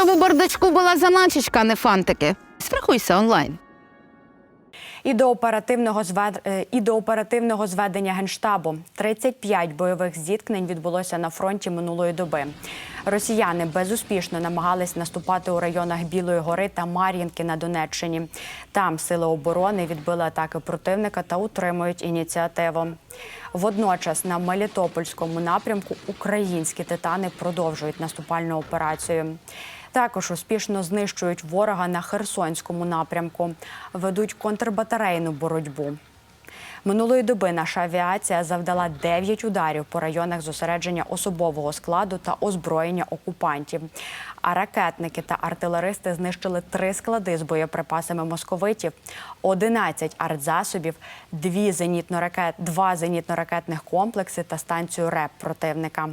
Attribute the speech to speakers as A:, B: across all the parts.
A: Щоб у бардачку була заначечка, а не фантики. Страхуйся онлайн.
B: І до оперативного звед... е, і до оперативного зведення генштабу 35 бойових зіткнень відбулося на фронті минулої доби. Росіяни безуспішно намагались наступати у районах Білої гори та Мар'їнки на Донеччині. Там сили оборони відбили атаки противника та утримують ініціативу. Водночас на Мелітопольському напрямку українські титани продовжують наступальну операцію. Також успішно знищують ворога на Херсонському напрямку, ведуть контрбатарейну боротьбу. Минулої доби наша авіація завдала 9 ударів по районах зосередження особового складу та озброєння окупантів. А ракетники та артилеристи знищили три склади з боєприпасами московитів, 11 артзасобів, дві зенітно-ракет, два зенітно-ракетних комплекси та станцію РЕП противника.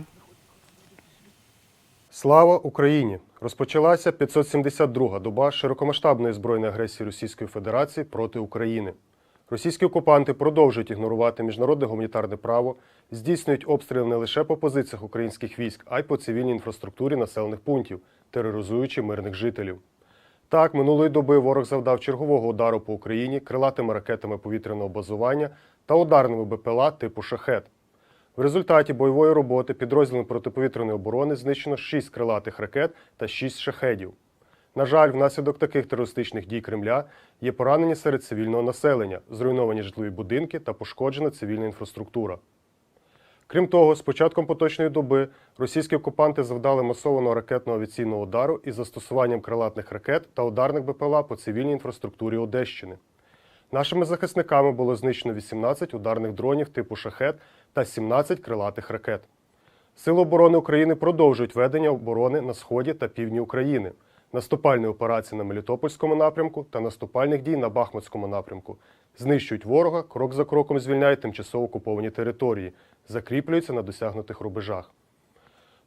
C: Слава Україні! Розпочалася 572-га доба широкомасштабної збройної агресії Російської Федерації проти України. Російські окупанти продовжують ігнорувати міжнародне гуманітарне право, здійснюють обстріли не лише по позиціях українських військ, а й по цивільній інфраструктурі населених пунктів, тероризуючи мирних жителів. Так, минулої доби ворог завдав чергового удару по Україні крилатими ракетами повітряного базування та ударними БПЛА типу шахет. В результаті бойової роботи підрозділом протиповітряної оборони знищено 6 крилатих ракет та 6 шахедів. На жаль, внаслідок таких терористичних дій Кремля є поранені серед цивільного населення, зруйновані житлові будинки та пошкоджена цивільна інфраструктура. Крім того, з початком поточної доби російські окупанти завдали масованого ракетного авіаційного удару із застосуванням крилатних ракет та ударних БПЛА по цивільній інфраструктурі Одещини. Нашими захисниками було знищено 18 ударних дронів типу шахет та 17 крилатих ракет. Сили оборони України продовжують ведення оборони на сході та півдні України, наступальні операції на Мелітопольському напрямку та наступальних дій на Бахмутському напрямку. Знищують ворога, крок за кроком звільняють тимчасово окуповані території, закріплюються на досягнутих рубежах.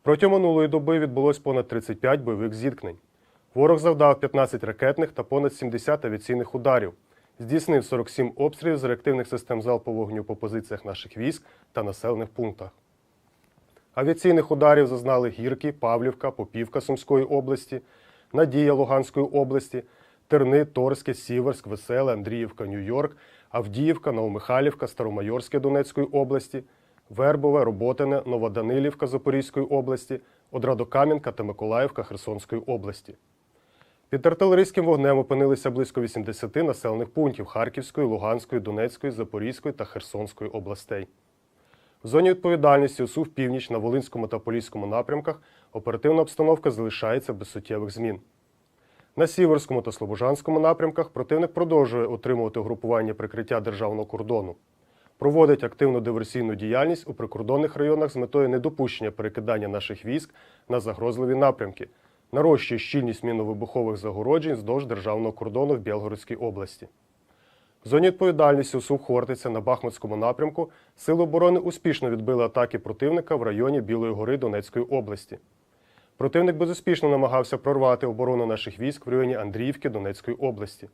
C: Протягом минулої доби відбулось понад 35 бойових зіткнень. Ворог завдав 15 ракетних та понад 70 авіаційних ударів, здійснив 47 обстрілів з реактивних систем залпового вогню по позиціях наших військ та населених пунктах. Авіаційних ударів зазнали Гірки, Павлівка, Попівка Сумської області, Надія Луганської області, Терни, Торське, Сіверськ, Веселе, Андріївка, Нью-Йорк, Авдіївка, Новомихайлівка, Старомайорське Донецької області, Вербове, Роботине, Новоданилівка Запорізької області, Одрадокам'янка та Миколаївка Херсонської області. Під артилерійським вогнем опинилися близько 80 населених пунктів Харківської, Луганської, Донецької, Запорізької та Херсонської областей. В зоні відповідальності УСУ в північ на Волинському та Поліському напрямках оперативна обстановка залишається без суттєвих змін. На Сіверському та Слобожанському напрямках противник продовжує утримувати угрупування прикриття державного кордону, проводить активну диверсійну діяльність у прикордонних районах з метою недопущення перекидання наших військ на загрозливі напрямки, нарощує щільність мінно-вибухових загороджень вздовж державного кордону в Білгородській області. В зоні відповідальності УСУ Хортиця на Бахмутському напрямку Сили оборони успішно відбили атаки противника в районі Білої гори Донецької області. Противник безуспішно намагався прорвати оборону наших військ в районі Андріївки Донецької області.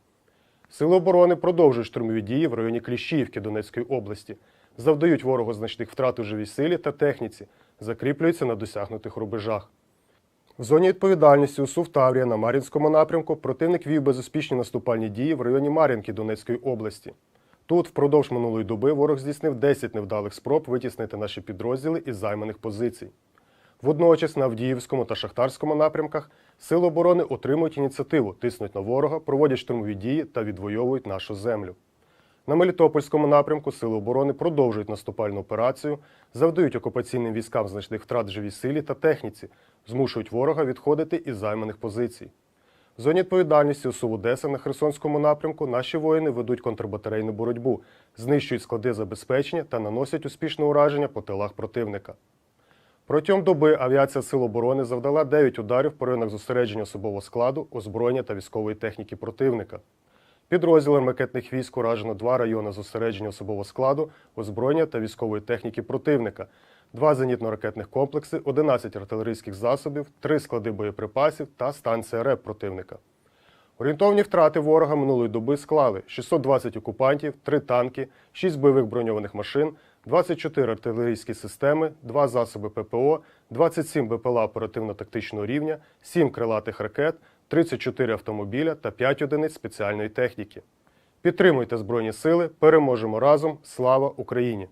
C: Сили оборони продовжують штурмові дії в районі Кліщіївки Донецької області, завдають ворогу значних втрат у живій силі та техніці, закріплюються на досягнутих рубежах. В зоні відповідальності УСУ в Таврія на Мар'їнському напрямку противник вів безуспішні наступальні дії в районі Мар'їнки Донецької області. Тут впродовж минулої доби ворог здійснив 10 невдалих спроб витіснити наші підрозділи із займаних позицій. Водночас на Авдіївському та Шахтарському напрямках Сили оборони отримують ініціативу, тиснуть на ворога, проводять штурмові дії та відвоюють нашу землю. На Мелітопольському напрямку Сили оборони продовжують наступальну операцію, завдають окупаційним військам значних втрат живій силі та техніці, змушують ворога відходити із займаних позицій. В зоні відповідальності УСУ Одеса на Херсонському напрямку наші воїни ведуть контрбатарейну боротьбу, знищують склади забезпечення та наносять успішне ураження по тилах противника. Протягом доби авіація Сил оборони завдала 9 ударів по районах зосередження особового складу, озброєння та військової техніки противника. Підрозділом ракетних військ уражено два райони зосередження особового складу, озброєння та військової техніки противника, два зенітно-ракетних комплекси, 11 артилерійських засобів, три склади боєприпасів та станція РЕП противника. Орієнтовні втрати ворога минулої доби склали 620 окупантів, 3 танки, 6 бойових броньованих машин, 24 артилерійські системи, 2 засоби ППО, 27 БПЛА оперативно-тактичного рівня, 7 крилатих ракет, 34 автомобіля та 5 одиниць спеціальної техніки. Підтримуйте Збройні Сили, переможемо разом! Слава Україні!